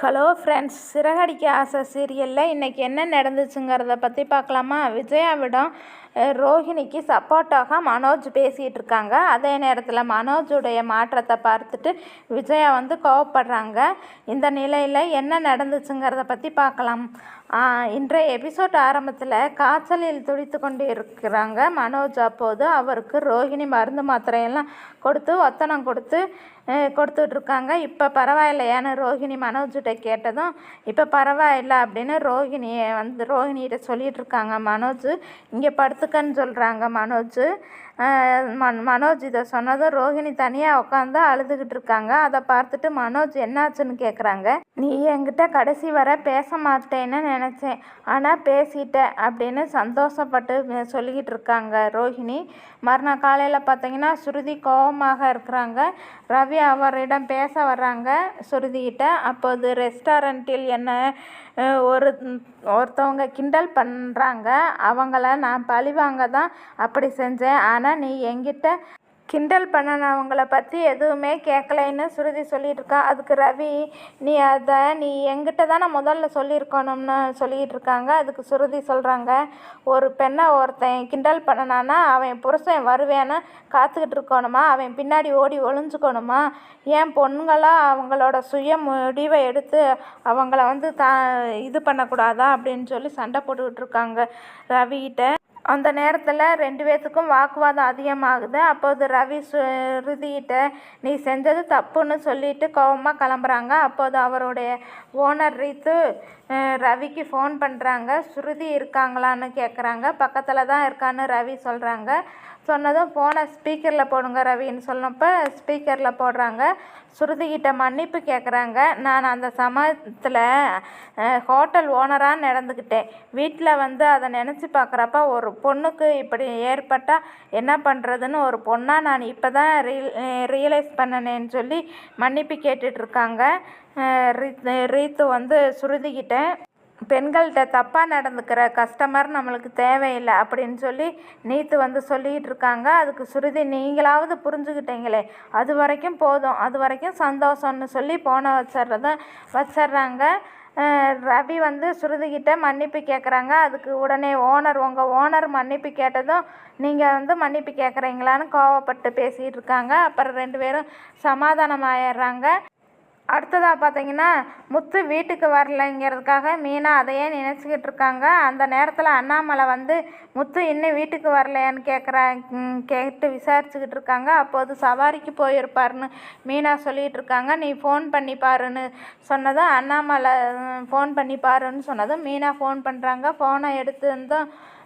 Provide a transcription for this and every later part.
Hello friends Siragadikka ஆசை சீரியலில் இன்றைக்கி என்ன நடந்துச்சுங்கிறத பற்றி பார்க்கலாமா? விஜயாவிடம் ரோஹிணிக்கு சப்போர்ட்டாக மனோஜ் பேசிகிட்டு இருக்காங்க. அதே நேரத்தில் மனோஜுடைய மாற்றத்தை பார்த்துட்டு விஜயா வந்து கோவப்படுறாங்க. இந்த நிலையில் என்ன நடந்துச்சுங்கிறத பற்றி பார்க்கலாம். இன்றைய எபிசோட் ஆரம்பத்தில் காய்ச்சலில் துடித்து கொண்டு இருக்கிறாங்க மனோஜ். அப்போது அவருக்கு ரோஹிணி மருந்து மாத்திரையெல்லாம் கொடுத்து ஒத்தனம் கொடுத்து கொடுத்துட்ருக்காங்க. இப்போ பரவாயில்லையான்னு ரோஹிணி மனோஜ்கிட்ட கேட்டதும் இப்போ பரவாயில்ல அப்படின்னு ரோஹிணியை வந்து ரோஹிணிகிட்ட சொல்லிகிட்ருக்காங்க மனோஜ். இங்கே படுத்துக்கன்னு சொல்கிறாங்க மனோஜ். மன் மனோஜ் இதை சொன்னதும் ரோஹிணி தனியாக உட்காந்து அழுதுகிட்டு இருக்காங்க அதை பார்த்துட்டு மனோஜ் என்னாச்சுன்னு கேட்குறாங்க நீ என்கிட்ட கடைசி வரை பேச மாட்டேன்னு நினச்சேன். ஆனால் பேசிட்ட அப்படின்னு சந்தோஷப்பட்டு சொல்லிக்கிட்டு இருக்காங்க ரோஹிணி. மறுநாள் காலையில் பார்த்தீங்கன்னா ஸ்ருதி கோபமாக இருக்கிறாங்க. ரவி அவரிடம் பேச வர்றாங்க ஸ்ருதிகிட்ட. அப்போது ரெஸ்டாரண்ட்டில் என்ன ஒரு ஒருத்தவங்க கிண்டல் பண்ணுறாங்க அவங்கள நான் பழிவாங்க தான் அப்படி செஞ்சேன். ஆனால் நீ என்கிட்ட கிண்டல் பண்ணனவங்களை பற்றி எதுவுமே கேட்கலைன்னு சுருதி சொல்லிட்டு இருக்கா அதுக்கு ரவி நீ அதை நீ எங்கிட்ட தானே முதல்ல சொல்லியிருக்கணும்னு சொல்லிகிட்டு இருக்காங்க. அதுக்கு சுருதி சொல்கிறாங்க ஒரு பெண்ணை ஒருத்தன் கிண்டல் பண்ணனானா அவன் புருஷன் வருவேன்னு காத்துக்கிட்டு இருக்கணுமா? அவன் பின்னாடி ஓடி ஒளிஞ்சுக்கணுமா? ஏன் பொண்ணுங்களாக அவங்களோட சுய முடிவை எடுத்து அவங்கள வந்து தா இது பண்ணக்கூடாதா அப்படின்னு சொல்லி சண்டை போட்டுக்கிட்டு இருக்காங்க ரவிகிட்ட. அந்த நேரத்தில் ரெண்டு பேர்த்துக்கும் வாக்குவாதம் அதிகமாகுது. அப்போது ரவி ஸ்ருதிகிட்ட நீ செஞ்சது தப்புன்னு சொல்லிட்டு கோவமாக கிளம்புறாங்க. அப்போது அவருடைய ஓனர் ரீத்து ரவிக்கு ஃபோன் பண்ணுறாங்க ஸ்ருதி இருக்காங்களான்னு கேட்குறாங்க பக்கத்தில் தான் இருக்கான்னு ரவி சொல்கிறாங்க சொன்னதும் ஃபோனை ஸ்பீக்கரில் போடுங்க ரவின்னு சொன்னப்போ ஸ்பீக்கரில் போடுறாங்க. ஸ்ருதிகிட்ட மன்னிப்பு கேட்குறாங்க நான் அந்த சமயத்தில் ஹோட்டல் ஓனராக நடந்துக்கிட்டேன் வீட்டில் வந்து அதை நினச்சி பார்க்குறப்ப ஒரு பொண்ணுக்கு இப்படி ஏற்பட்டால் என்ன பண்ணுறதுன்னு ஒரு பொண்ணாக நான் இப்போ தான் ரியல் ரியலைஸ் பண்ணனேன்னு சொல்லி மன்னிப்பு கேட்டுட்ருக்காங்க ரீத்து வந்து ஸ்ருதிகிட்ட பெண்கள்கிட்ட தப்பாக நடந்துக்கிற கஸ்டமர் நம்மளுக்கு தேவையில்லை அப்படின்னு சொல்லி நீத்து வந்து சொல்லிகிட்டு இருக்காங்க. அதுக்கு சுருதி நீங்களாவது புரிஞ்சுக்கிட்டீங்களே. அது வரைக்கும் போதும். அது வரைக்கும் சந்தோஷம்னு சொல்லி போன வச்சிட்றத வச்சிட்றாங்க ரவி வந்து ஸ்ருதிகிட்ட மன்னிப்பு கேட்குறாங்க அதுக்கு உடனே ஓனர் உங்கள் ஓனர் மன்னிப்பு கேட்டதும் நீங்கள் வந்து மன்னிப்பு கேட்குறீங்களான்னு கோவப்பட்டு பேசிகிட்டு இருக்காங்க. அப்புறம் ரெண்டு பேரும் சமாதானம் ஆயிடுறாங்க அடுத்ததாக பார்த்தீங்கன்னா முத்து வீட்டுக்கு வரலைங்கிறதுக்காக மீனா அதையே நினச்சிக்கிட்டு இருக்காங்க அந்த நேரத்தில் அண்ணாமலை வந்து முத்து இன்னும் வீட்டுக்கு வரலையான்னு கேட்குறா கேட்டு விசாரிச்சுக்கிட்டு இருக்காங்க அப்போது சவாரிக்கு போயிருப்பாருன்னு மீனா சொல்லிகிட்டு இருக்காங்க நீ ஃபோன் பண்ணி பாருன்னு சொன்னதும் அண்ணாமலை ஃபோன் பண்ணி பாருன்னு சொன்னதும் மீனா ஃபோன் பண்ணுறாங்க ஃபோனை எடுத்திருந்தும் அஹ்,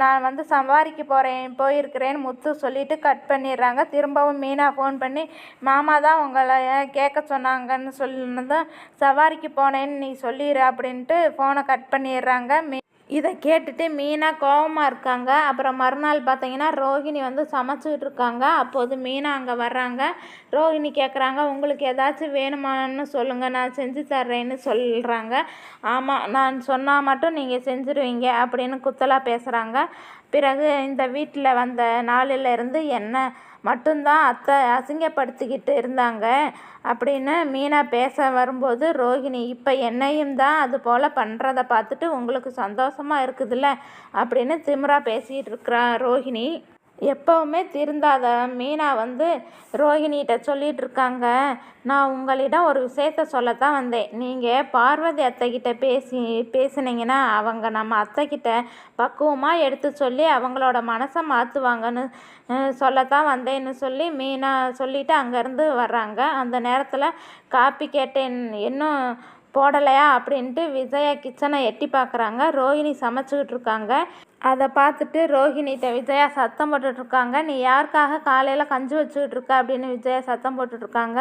நான் வந்து சவாரிக்கு போகிறேன் போயிருக்கிறேன்னு முத்து சொல்லிவிட்டு கட் பண்ணிடுறாங்க. திரும்பவும் மீனா ஃபோன் பண்ணி மாமா தான் உங்களை கேட்க சொன்னாங்கன்னு சொன்னதும் சவாரிக்கு போனேன்னு நீ சொல்லிடு அப்படின்ட்டு ஃபோனை கட் பண்ணிடுறாங்க. மீ இதை கேட்டுட்டு மீனா கோவமாக இருக்காங்க. அப்புறம் மறுநாள் பார்த்தீங்கன்னா ரோஹிணி வந்து சமைச்சிக்கிட்டு இருக்காங்க. அப்போது மீனா அங்கே வர்றாங்க. ரோஹிணி கேட்குறாங்க உங்களுக்கு ஏதாச்சும் வேணுமான்னு சொல்லுங்கள் நான் செஞ்சு தர்றேன்னு சொல்கிறாங்க ஆமாம் நான் சொன்னால் மட்டும் நீங்கள் செஞ்சுருவீங்க அப்படின்னு குத்தலாக பேசுகிறாங்க பிறகு இந்த வீட்டில் வந்த நாளில் இருந்து என்ன மட்டும்தான் அத்தை அசிங்கப்படுத்திக்கிட்டு இருந்தாங்க அப்படின்னு மீனா பேச வரும்போது ரோஹிணி இப்போ என்னையும் தான் அது போல் பண்ணுறத பார்த்துட்டு உங்களுக்கு சந்தோஷமாக இருக்குதுல்ல? அப்படின்னு திமிரா பேசிகிட்டு இருக்கிறா ரோஹிணி எப்போவுமே திருந்தாத. மீனா வந்து ரோஹிணிகிட்ட சொல்லிகிட்டு இருக்காங்க நான் உங்களிடம் ஒரு விஷயத்த சொல்லத்தான் வந்தேன். நீங்கள் பார்வதி அத்தைக்கிட்ட பேசி பேசுனீங்கன்னா அவங்க நம்ம அத்தைக்கிட்ட பக்குவமாக எடுத்து சொல்லி அவங்களோட மனசை மாற்றுவாங்கன்னு சொல்லத்தான் வந்தேன்னு சொல்லி மீனா சொல்லிவிட்டு அங்கேருந்து வர்றாங்க. அந்த நேரத்தில் காப்பி கேட்டேன். இன்னும் போடலையா அப்படின்ட்டு விஜயா கிச்சனை எட்டி பார்க்குறாங்க. ரோஹிணி சமைச்சிக்கிட்டு இருக்காங்க. அதை பார்த்துட்டு ரோஹிணிகிட்ட விஜயா சத்தம் போட்டுட்ருக்காங்க நீ யாருக்காக காலையில் கஞ்சி வச்சுக்கிட்டு இருக்க? அப்படின்னு விஜயா சத்தம் போட்டுட்ருக்காங்க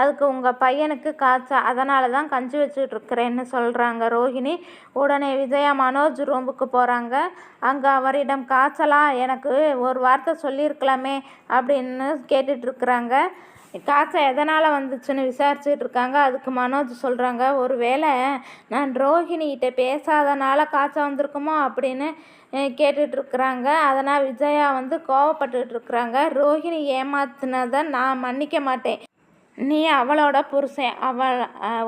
அதுக்கு உங்கள் பையனுக்கு காய்ச்சல் அதனால தான் கஞ்சி வச்சுக்கிட்டு இருக்கிறேன்னு சொல்கிறாங்க ரோஹிணி. உடனே விஜயா மனோஜ் ரூமுக்கு போகிறாங்க அங்கே அவரிடம் காய்ச்சலா? எனக்கு ஒரு வார்த்தை சொல்லியிருக்கலாமே அப்படின்னு கேட்டுட்ருக்குறாங்க காய்ச்சல் எதனால் வந்துச்சுன்னு விசாரிச்சுட்டு இருக்காங்க அதுக்கு மனோஜ் சொல்கிறாங்க ஒரு வேளை நான் ரோஹிணிகிட்ட பேசாதனால காய்ச்சல் வந்திருக்குமோ? அப்படின்னு கேட்டுட்ருக்குறாங்க. அதனால் விஜயா வந்து கோவப்பட்டுருக்குறாங்க ரோஹிணி ஏமாத்தினதை நான் மன்னிக்க மாட்டேன். நீ அவளோட புருஷன். அவள்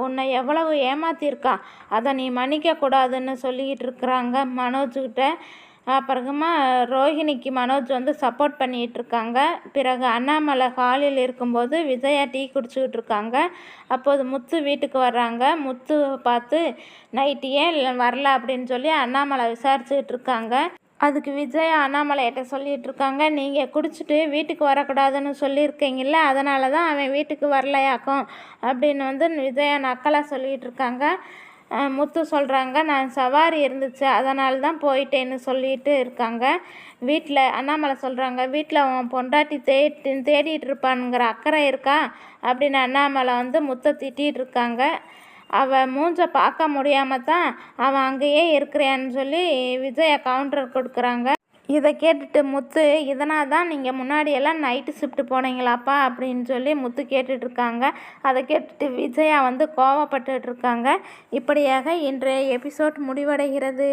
உன்னை எவ்வளவு ஏமாத்தியிருக்கா. அதை நீ மன்னிக்கக்கூடாதுன்னு சொல்லிக்கிட்டு இருக்கிறாங்க மனோஜ்கிட்ட. அப்புறமா ரோஹிணிக்கு மனோஜ் வந்து சப்போர்ட் பண்ணிகிட்டு இருக்காங்க பிறகு அண்ணாமலை ஹாலில் இருக்கும்போது விஜயா டீ குடிச்சிக்கிட்டு இருக்காங்க அப்போது முத்து வீட்டுக்கு வர்றாங்க. முத்து பார்த்து நைட்டு ஏன் வரல? அப்படின்னு சொல்லி அண்ணாமலை விசாரிச்சுக்கிட்டு இருக்காங்க அதுக்கு விஜய் அண்ணாமலையிட்ட சொல்லிகிட்டு இருக்காங்க நீங்கள் குடிச்சிட்டு வீட்டுக்கு வரக்கூடாதுன்னு சொல்லியிருக்கீங்கல்ல அதனால தான் அவன் வீட்டுக்கு வரலையாக்கும். அப்படின்னு வந்து விஜயா நக்கலாக சொல்லிகிட்டு இருக்காங்க முத்து சொல்கிறாங்க நான் சவாரி இருந்துச்சு அதனால தான் போயிட்டேன்னு சொல்லிட்டு இருக்காங்க. வீட்டில் அண்ணாமலை சொல்கிறாங்க வீட்டில் அவன் பொண்டாட்டி தேடி தேடிட்டு இருப்பானுங்கிற அக்கறை இருக்கா? அப்படின்னு அண்ணாமலை வந்து முத்தை திட்டிகிட்டு இருக்காங்க. அவள் மூஞ்ச பார்க்க முடியாமல் தான் அவன் அங்கேயே இருக்கிறான்னு சொல்லி விஜயா கவுண்டர் கொடுக்குறாங்க. இதை கேட்டுட்டு முத்து இதனால் தான் நீங்கள் முன்னாடியெல்லாம் நைட்டு ஷிஃப்ட் போனீங்களாப்பா? அப்படின்னு சொல்லி முத்து கேட்டுட்ருக்காங்க. அதை கேட்டுட்டு விஜயா வந்து கோவப்பட்டுட்டு இருக்காங்க இப்படியாக இன்றைய எபிசோட் முடிவடைகிறது.